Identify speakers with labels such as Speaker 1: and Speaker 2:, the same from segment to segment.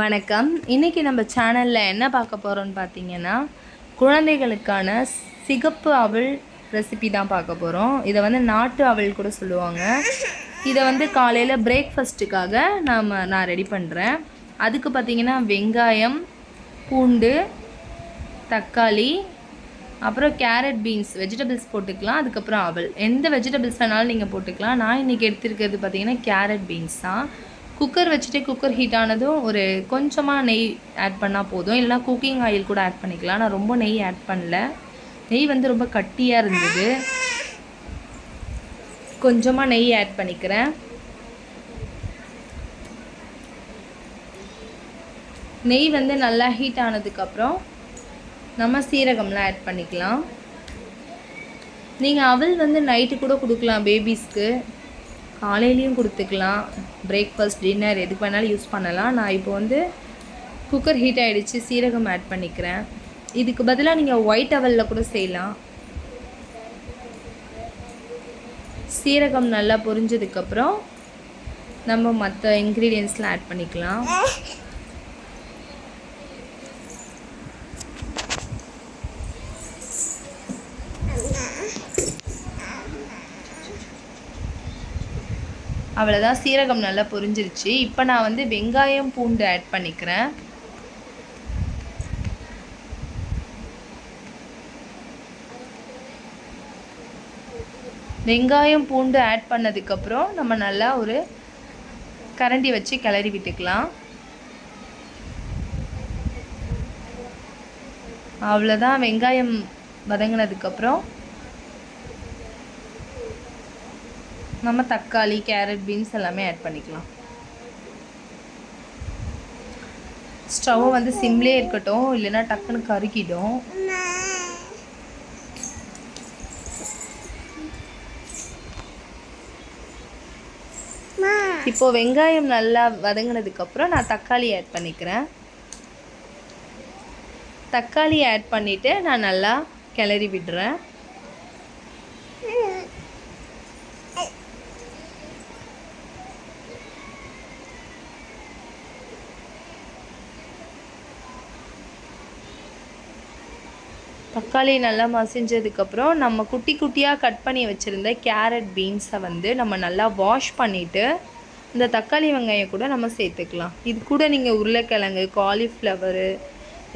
Speaker 1: வணக்கம். இன்றைக்கி நம்ம சேனலில் என்ன பார்க்க போகிறோம்னு பார்த்தீங்கன்னா குழந்தைகளுக்கான சிகப்பு அவல் ரெசிபி தான் பார்க்க போகிறோம் இதை வந்து நாட்டு அவள் கூட சொல்லுவாங்க. இதை வந்து காலையில் பிரேக்ஃபஸ்ட்டுக்காக நாம் நான் ரெடி பண்ணுறேன் அதுக்கு பார்த்தீங்கன்னா வெங்காயம் பூண்டு தக்காளி அப்புறம் கேரட் பீன்ஸ் வெஜிடபிள்ஸ் போட்டுக்கலாம். அதுக்கப்புறம் அவல். எந்த வெஜிடபிள்ஸ் வேணாலும் நீங்கள் போட்டுக்கலாம். நான் இன்றைக்கி எடுத்துருக்கிறது பார்த்தீங்கன்னா கேரட் பீன்ஸ் தான். குக்கர் வச்சுட்டு குக்கர் ஹீட் ஆனதும் ஒரு கொஞ்சமாக நெய் ஆட் பண்ணால் போதும். இல்லைனா குக்கிங் ஆயில் கூட ஆட் பண்ணிக்கலாம். நான் ரொம்ப நெய் ஆட் பண்ணல. நெய் வந்து ரொம்ப கட்டியாக இருந்தது. கொஞ்சமாக நெய் ஆட் பண்ணிக்கிறேன். நெய் வந்து நல்லா ஹீட் ஆனதுக்கப்புறம் நம்ம சீரகம்லாம் ஆட் பண்ணிக்கலாம். நீங்கள் அவல் வந்து நைட்டு கூட கொடுக்கலாம் பேபிஸ்க்கு காலையிலையும் கொடுத்துக்கலாம். பிரேக்ஃபாஸ்ட் டின்னர் எதுக்கு வேணாலும் யூஸ் பண்ணலாம். நான் இப்போ வந்து குக்கர் ஹீட் ஆகிடுச்சு சீரகம் ஆட் பண்ணிக்கிறேன். இதுக்கு பதிலாக நீங்கள் ஒயிட் அவலில் கூட செய்யலாம். சீரகம் நல்லா பொரிஞ்சதுக்கப்புறம் நம்ம மற்ற இன்க்ரீடியன்ஸ்லாம் ஆட் பண்ணிக்கலாம். அவ்வளோதான் சீரகம் நல்லா பொரிஞ்சிருச்சு. இப்போ நான் வந்து வெங்காயம் பூண்டு ஆட் பண்ணிக்கிறேன். வெங்காயம் பூண்டு ஆட் பண்ணதுக்கப்புறம் நம்ம நல்லா ஒரு கரண்டி வச்சு கிளறி விட்டுக்கலாம். அவ்வளோதான் வெங்காயம் வதங்கினதுக்கப்புறம் நம்ம தக்காளி கேரட் பீன்ஸ் எல்லாமே ஆட் பண்ணிக்கலாம். ஸ்டவ் வந்து சிம்லே இருக்கட்டும் இல்லைன்னா டக்குன்னு கருக்கிடும் இப்போ வெங்காயம் நல்லா வதங்கினதுக்கப்புறம் நான் தக்காளி ஆட் பண்ணிக்கிறேன். தக்காளி ஆட் பண்ணிவிட்டு நான் நல்லா கிளறி விடுறேன். தக்காளி நல்லா மசிஞ்சதுக்கப்புறம் நம்ம குட்டி குட்டியாக கட் பண்ணி வச்சுருந்த கேரட் பீன்ஸை வந்து நம்ம நல்லா வாஷ் பண்ணிவிட்டு இந்த தக்காளி வெங்காயம் கூட நம்ம சேர்த்துக்கலாம். இது கூட நீங்கள் உருளைக்கிழங்கு காலிஃப்ளவரு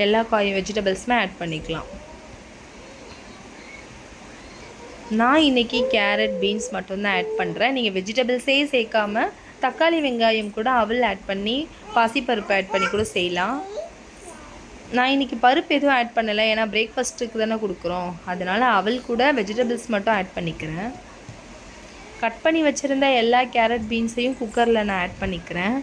Speaker 1: எல்லா காயும் வெஜிடபிள்ஸுமே ஆட் பண்ணிக்கலாம். நான் இன்றைக்கி கேரட் பீன்ஸ் மட்டும்தான் ஆட் பண்ணுறேன் நீங்கள் வெஜிடபிள்ஸே சேர்க்காம தக்காளி வெங்காயம் கூட அவல் ஆட் பண்ணி பாசிப்பருப்பு ஆட் பண்ணி கூட செய்யலாம். நான் இன்றைக்கி பருப்பு எதுவும் ஆட் பண்ணலை. ஏன்னா பிரேக்ஃபாஸ்ட்டுக்கு தானே கொடுக்குறோம். அதனால் அவள் கூட வெஜிடபிள்ஸ் மட்டும் ஆட் பண்ணிக்கிறேன். கட் பண்ணி வச்சுருந்த எல்லா கேரட் பீன்ஸையும் குக்கரில் நான் ஆட் பண்ணிக்கிறேன்.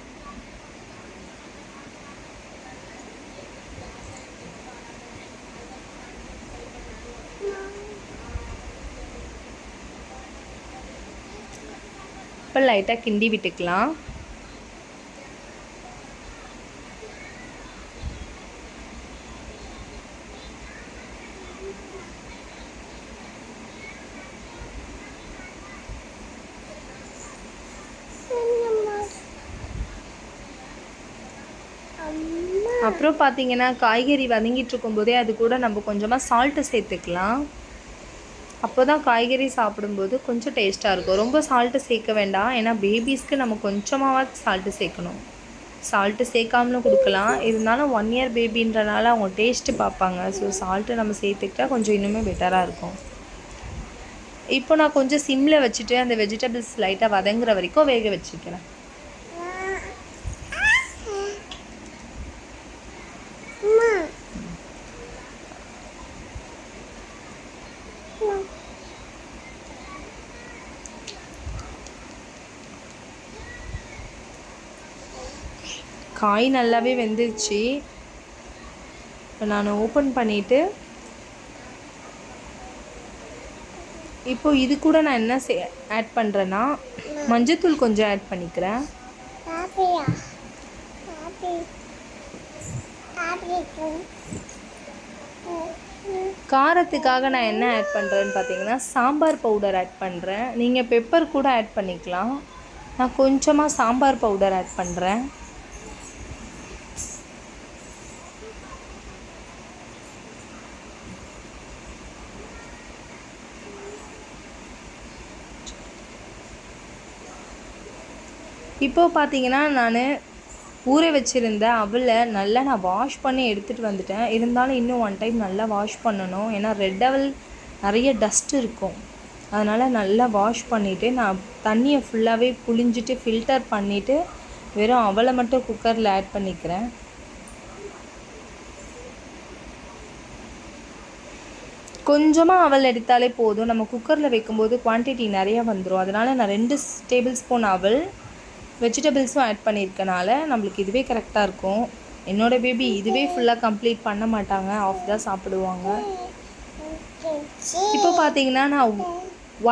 Speaker 1: இப்போ லைட்டாக கிண்டி விட்டுக்கலாம். அப்புறம் பார்த்தீங்கன்னா காய்கறி வதங்கிட்டு இருக்கும்போதே அது கூட நம்ம கொஞ்சமாக சால்ட்டு சேர்த்துக்கலாம். அப்போ தான் காய்கறி சாப்பிடும்போது கொஞ்சம் டேஸ்ட்டாக இருக்கும். ரொம்ப சால்ட்டு சேர்க்க வேண்டாம். ஏன்னா பேபிஸ்க்கு நம்ம கொஞ்சமாவது சால்ட்டு சேர்க்கணும். சால்ட்டு சேர்க்காமலும் கொடுக்கலாம். இருந்தாலும் ஒன் இயர் பேபின்றனால அவங்க டேஸ்ட்டு பார்ப்பாங்க. ஸோ சால்ட்டு நம்ம சேர்த்துக்கிட்டா கொஞ்சம் இன்னுமே பெட்டராக இருக்கும். இப்போ நான் கொஞ்சம் சிம்மில் வச்சுட்டு அந்த வெஜிடபிள்ஸ் லைட்டாக வதங்குற வரைக்கும் வேக வச்சுக்கிறேன். காய் நல்லாவே வெந்துருச்சு. இப்போ நான் ஓப்பன் பண்ணிவிட்டு இப்போ இது கூட நான் என்ன சே ஆட் பண்ணுறேன்னா மஞ்சத்தூள் கொஞ்சம் ஆட் பண்ணிக்கிறேன். காரத்துக்காக நான் என்ன ஆட் பண்ணுறேன்னு பார்த்தீங்கன்னா சாம்பார் பவுடர் ஆட் பண்ணுறேன் நீங்கள் பெப்பர் கூட ஆட் பண்ணிக்கலாம். நான் கொஞ்சமாக சாம்பார் பவுடர் ஆட் பண்ணுறேன் இப்போது பார்த்தீங்கன்னா நான் ஊற வச்சுருந்த அவலை நல்லா நான் வாஷ் பண்ணி எடுத்துகிட்டு வந்துட்டேன். இருந்தாலும் இன்னும் ஒன் டைம் நல்லா வாஷ் பண்ணணும். ஏன்னா ரெட் அவல் நிறைய டஸ்ட் இருக்கும். அதனால் நல்லா வாஷ் பண்ணிவிட்டு நான் தண்ணியை ஃபுல்லாகவே புழிஞ்சிட்டு ஃபில்டர் பண்ணிவிட்டு வெறும் அவலை மட்டும் குக்கரில் ஆட் பண்ணிக்கிறேன். கொஞ்சமாக அவல் எடுத்தாலே போதும். நம்ம குக்கரில் வைக்கும்போது குவான்டிட்டி நிறைய வந்துடும் அதனால் நான் ரெண்டு டேபிள் ஸ்பூன் அவல் வெஜிடபிள்ஸும் ஆட் பண்ணியிருக்கனால நம்மளுக்கு இதுவே கரெக்டாக இருக்கும். என்னோடய பேபி இதுவே ஃபுல்லாக கம்ப்ளீட் பண்ண மாட்டாங்க. ஆஃப் தான் சாப்பிடுவாங்க. இப்போ பார்த்தீங்கன்னா நான்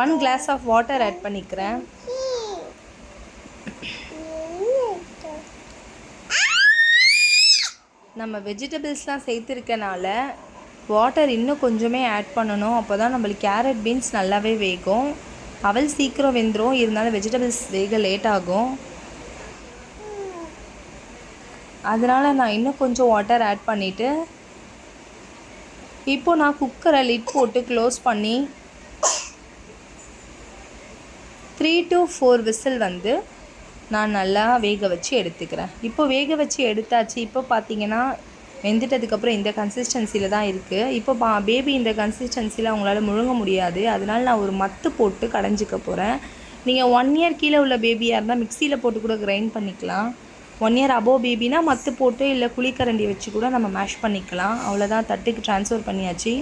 Speaker 1: one glass of water add பண்ணிக்கிறேன். நம்ம வெஜிடபிள்ஸ்லாம் சேர்த்துருக்கனால வாட்டர் இன்னும் கொஞ்சமே ஆட் பண்ணணும். அப்போ தான் நம்மளுக்கு கேரட் பீன்ஸ் நல்லாவே வேகும். அவல் சீக்கிரம் வெந்துடும் இருந்தாலும் வெஜிடபிள்ஸ் வேக லேட் ஆகும். அதனால் நான் இன்னும் கொஞ்சம் வாட்டர் ஆட் பண்ணிவிட்டு இப்போ நான் குக்கரை லிட் போட்டு க்ளோஸ் பண்ணி த்ரீ டு ஃபோர் விசில் வந்து நான் நல்லா வேக வச்சு எடுத்துக்கிறேன். இப்போ வேக வச்சு எடுத்தாச்சு. இப்போ பார்த்தீங்கன்னா வெந்துட்டதுக்கப்புறம் இந்த கன்சிஸ்டன்சியில் தான் இருக்குது இப்போ பா பேபி இந்த கன்சிஸ்டன்சியில் அவங்களால முழுங்க முடியாது. அதனால் நான் ஒரு மத்து போட்டு கடைஞ்சிக்க போகிறேன் நீங்கள் ஒன் இயர் கீழே உள்ள பேபியாக இருந்தால் மிக்சியில் போட்டு கூட கிரைண்ட் பண்ணிக்கலாம். ஒன் இயர் அபோவ் பேபினா மத்து போட்டு இல்லை குழிக்கரண்டி வச்சு கூட நம்ம மேஷ் பண்ணிக்கலாம். அவ்வளோதான் தட்டுக்கு ட்ரான்ஸ்ஃபர் பண்ணியாச்சு.